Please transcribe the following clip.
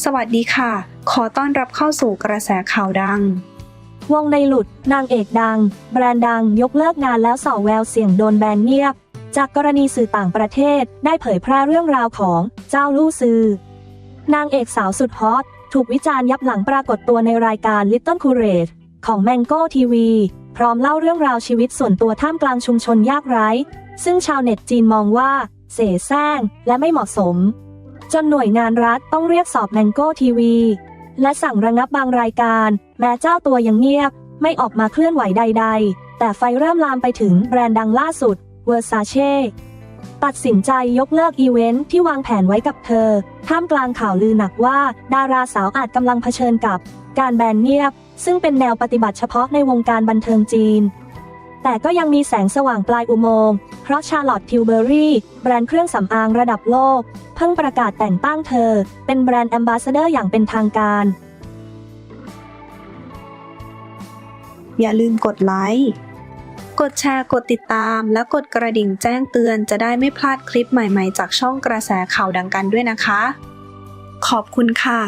สวัสดีค่ะ ขอต้อนรับเข้าสู่กระแสข่าวดัง วงในหลุด นางเอกดัง แบรนด์ดังยกเลิกงานแล้วส่อแววเสี่ยงโดนแบนเงียบ จากกรณีสื่อต่างประเทศได้เผยแพร่เรื่องราวของเจ้าลู่ซือนางเอกสาวสุดฮอตถูกวิจารณ์ยับหลังปรากฏตัวในรายการ Little Courage ของ Mango TV พร้อมเล่าเรื่องราวชีวิตส่วนตัวท่ามกลางชุมชนยากไร้ ซึ่งชาวเน็ตจีนมองว่า เสแสร้งและไม่เหมาะสม จนหน่วยงานรัฐต้องเรียกสอบ Mango TV และสั่งระงับบางรายการ แม้เจ้าตัวยังเงียบ ไม่ออกมาเคลื่อนไหวใด ๆ แต่ไฟเริ่มลามไปถึงแบรนด์ดังล่าสุด Versace ตัดสินใจยกเลิกอีเวนท์ที่วางแผนไว้กับเธอ ท่ามกลางข่าวลือหนักว่า ดาราสาวอาจกำลังเผชิญกับ การแบนเงียบ ซึ่งเป็นแนวปฏิบัติเฉพาะในวงการบันเทิงจีน แต่ก็ยังมีแสงสว่างปลายอุโมงค์ เพราะชาร์ลอตทิวเบอรี่ แบรนด์เครื่องสำอางระดับโลก เพิ่งประกาศแต่งตั้งเธอ เป็นแบรนด์แอมบาสเดอร์อย่างเป็นทางการ อย่าลืมกดไลค์ กดแชร์ กดติดตาม และกดกระดิ่งแจ้งเตือนจะได้ไม่พลาดคลิปใหม่ๆ จากช่องกระแสข่าวดังกันด้วยนะคะ ขอบคุณค่ะ